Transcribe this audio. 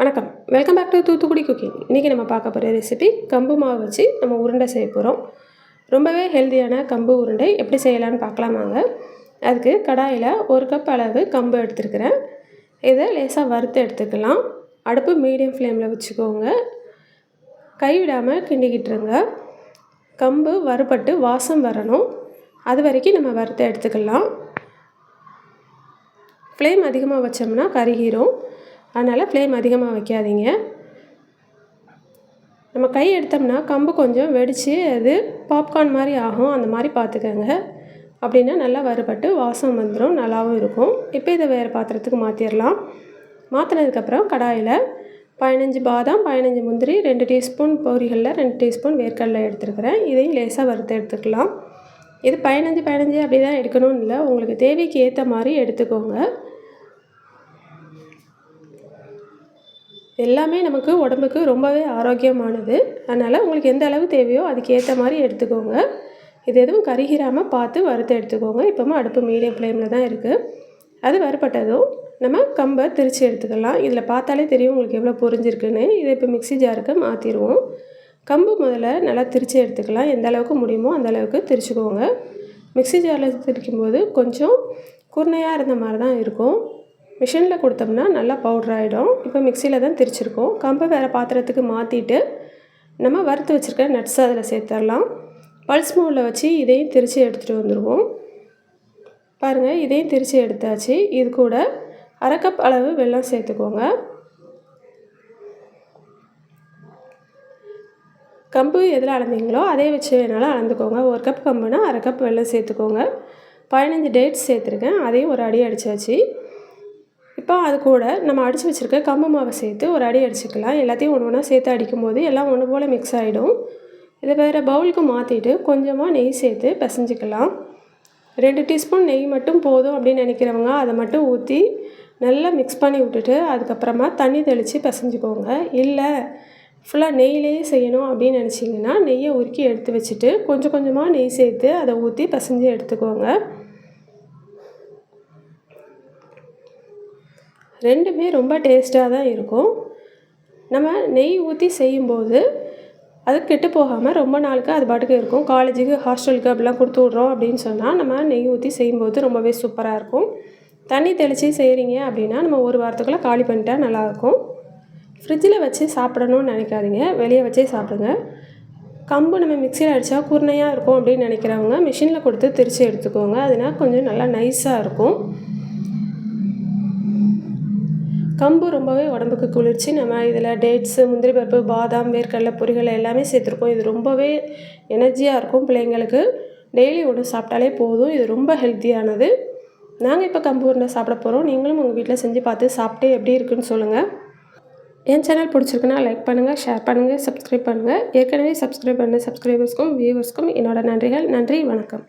வணக்கம். Welcome back to Thoothukudi cooking இன்றைக்கி நம்ம பார்க்க போகிற ரெசிபி கம்பு மாவு வச்சு நம்ம உருண்டை செய்ய போகிறோம் ரொம்பவே ஹெல்த்தியான கம்பு உருண்டை எப்படி செய்யலான்னு பார்க்கலாமாங்க அதுக்கு கடாயில் ஒரு கப் அளவு கம்பு எடுத்துருக்கிறேன். இதை லேசாக வறுத்து எடுத்துக்கலாம். அடுப்பு மீடியம் ஃப்ளேமில் வச்சுக்கோங்க. கைவிடாமல் கிண்டிக்கிட்டுருங்க. கம்பு வறுபட்டு வாசம் வரணும். அது வரைக்கும் நம்ம வறுத்து எடுத்துக்கலாம். ஃப்ளேம் அதிகமாக வச்சோம்னா கருகிரும். அதனால் ஃப்ளேம் அதிகமாக வைக்காதீங்க. நம்ம கை எடுத்தோம்னா கம்பு கொஞ்சம் வெடித்து அது பாப்கார்ன் மாதிரி ஆகும். அந்த மாதிரி பார்த்துக்கோங்க. அப்படின்னா நல்லா வறுபட்டு வாசம் வந்துடும் நல்லாவும் இருக்கும். இப்போ இதை வேறு பாத்திரத்துக்கு மாற்றிடலாம் மாற்றினதுக்கப்புறம் கடாயில் பதினஞ்சு பாதாம் பதினஞ்சு முந்திரி ரெண்டு டீஸ்பூன் பொரிகளில் ரெண்டு டீஸ்பூன் வேர்க்கடலை எடுத்துருக்கிறேன். இதையும் லேசாக வறுத்து எடுத்துக்கலாம். இது பதினஞ்சு பதினஞ்சு அப்படி தான் எடுக்கணும்னு இல்லை. உங்களுக்கு தேவைக்கு ஏற்ற மாதிரி எடுத்துக்கோங்க. எல்லாமே நமக்கு உடம்புக்கு ரொம்பவே ஆரோக்கியமானது. அதனால் உங்களுக்கு எந்த அளவு தேவையோ அதுக்கேற்ற மாதிரி எடுத்துக்கோங்க. இது எதுவும் கருகிராமல் பார்த்து வறுத்து எடுத்துக்கோங்க. இப்போமா அடுப்பு மீடியம் ஃப்ளேமில் தான் இருக்குது அது வறுப்பட்டதும் நம்ம கம்பை திரித்து எடுத்துக்கலாம். இதில் பார்த்தாலே தெரியும் உங்களுக்கு எவ்வளோ பொரிஞ்சிருக்குன்னு. இதை இப்போ மிக்சி ஜாருக்கு மாற்றிடுவோம் கம்பு முதல்ல நல்லா திரித்து எடுத்துக்கலாம். எந்த அளவுக்கு முடியுமோ அந்த அளவுக்கு திரிச்சுக்கோங்க. மிக்சி ஜாரில் திரிக்கும்போது கொஞ்சம் குருணையாக இருந்த மாதிரி தான் இருக்கும். மிஷினில் கொடுத்தோம்னா நல்லா பவுடர் ஆகிடும் இப்போ மிக்சியில் தான் திரிச்சிருக்கோம். கம்பை வேறு பாத்திரத்துக்கு மாற்றிட்டு நம்ம வறுத்து வச்சுருக்க நட்ஸ் அதில் சேர்த்துடலாம். பல்ஸ் மோடில் வச்சு இதையும் திரித்து எடுத்துகிட்டு வந்துடுவோம் பாருங்கள் இதையும் திரித்து எடுத்தாச்சு. இது கூட அரை கப் அளவு வெல்லம் சேர்த்துக்கோங்க. கம்பு எதில் அளந்தீங்களோ அதே வச்சு வேணாலும் அளந்துக்கோங்க. ஒரு கப் கம்புனா அரை கப் வெல்லம் சேர்த்துக்கோங்க. பதினஞ்சு டேட்ஸ் சேர்த்துருக்கேன். அதையும் ஒரு அடி அடித்தாச்சு இப்போ அது கூட நம்ம அடித்து வச்சுருக்க கம்பு மாவை சேர்த்து ஒரு அடி அடிச்சுக்கலாம். எல்லாத்தையும் ஒன்று ஒன்றா சேர்த்து அடிக்கும் போது எல்லாம் ஒன்று போல் மிக்ஸ் ஆகிடும் இதை வேறு பவுலுக்கு மாற்றிட்டு கொஞ்சமாக நெய் சேர்த்து பிசைஞ்சிக்கலாம். ரெண்டு டீஸ்பூன் நெய் மட்டும் போதும் அப்படின்னு நினைக்கிறவங்க அதை மட்டும் ஊற்றி நல்லா மிக்ஸ் பண்ணி விட்டுட்டு அதுக்கப்புறமா தண்ணி தெளித்து பிசைஞ்சிக்கோங்க. இல்லை ஃபுல்லாக நெய்லேயே செய்யணும் அப்படின்னு நினச்சிங்கன்னா நெய்யை உருக்கி எடுத்து வச்சுட்டு கொஞ்சம் கொஞ்சமாக நெய் சேர்த்து அதை ஊற்றி பிசைஞ்சு எடுத்துக்கோங்க. ரெண்டுமே ரொம்ப டேஸ்ட்டாக தான் இருக்கும். நம்ம நெய் ஊற்றி செய்யும்போது அது கெட்டு போகாமல் ரொம்ப நாளுக்கு அது பாட்டுக்கு இருக்கும். காலேஜுக்கு ஹாஸ்டலுக்கு அப்படிலாம் கொடுத்து விட்றோம் அப்படின்னு சொன்னால் நம்ம நெய் ஊற்றி செய்யும்போது ரொம்பவே சூப்பராக இருக்கும். தண்ணி தெளித்து செய்கிறீங்க அப்படின்னா நம்ம ஒரு வாரத்துக்குள்ளே காலி பண்ணிட்டா நல்லாயிருக்கும் ஃப்ரிட்ஜில் வச்சு சாப்பிடணும்னு நினைக்காதீங்க. வெளியே வச்சே சாப்பிடுங்க. கம்பு நம்ம மிக்சியில் அடித்தா குருணையாக இருக்கும் அப்படின்னு நினைக்கிறவங்க மிஷினில் கொடுத்து திரித்து எடுத்துக்கோங்க. அதனால் கொஞ்சம் நல்லா நைஸாக இருக்கும். கம்பு ரொம்பவே உடம்புக்கு குளிர்ச்சி. நம்ம இதில் டேட்ஸு முந்திரி பருப்பு பாதாம் வேர்க்கடலை பொரிகள் எல்லாமே சேர்த்துருக்கோம். இது ரொம்பவே எனர்ஜியாக இருக்கும் பிள்ளைங்களுக்கு. டெய்லி ஒன்று சாப்பிட்டாலே போதும். இது ரொம்ப ஹெல்த்தியானது நாங்கள் இப்போ கம்பு உருண்டை சாப்பிட போகிறோம் நீங்களும் உங்கள் வீட்டில் செஞ்சு பார்த்து சாப்பிட்டு எப்படி இருக்குன்னு சொல்லுங்கள் என் சேனல் பிடிச்சிருக்குன்னா லைக் பண்ணுங்கள் ஷேர் பண்ணுங்கள் சப்ஸ்கிரைப் பண்ணுங்கள் ஏற்கனவே சப்ஸ்கிரைப் பண்ண சப்ஸ்கிரைபர்ஸ்க்கும் வியூவர்ஸ்க்கும் என்னோடய நன்றிகள். நன்றி வணக்கம்.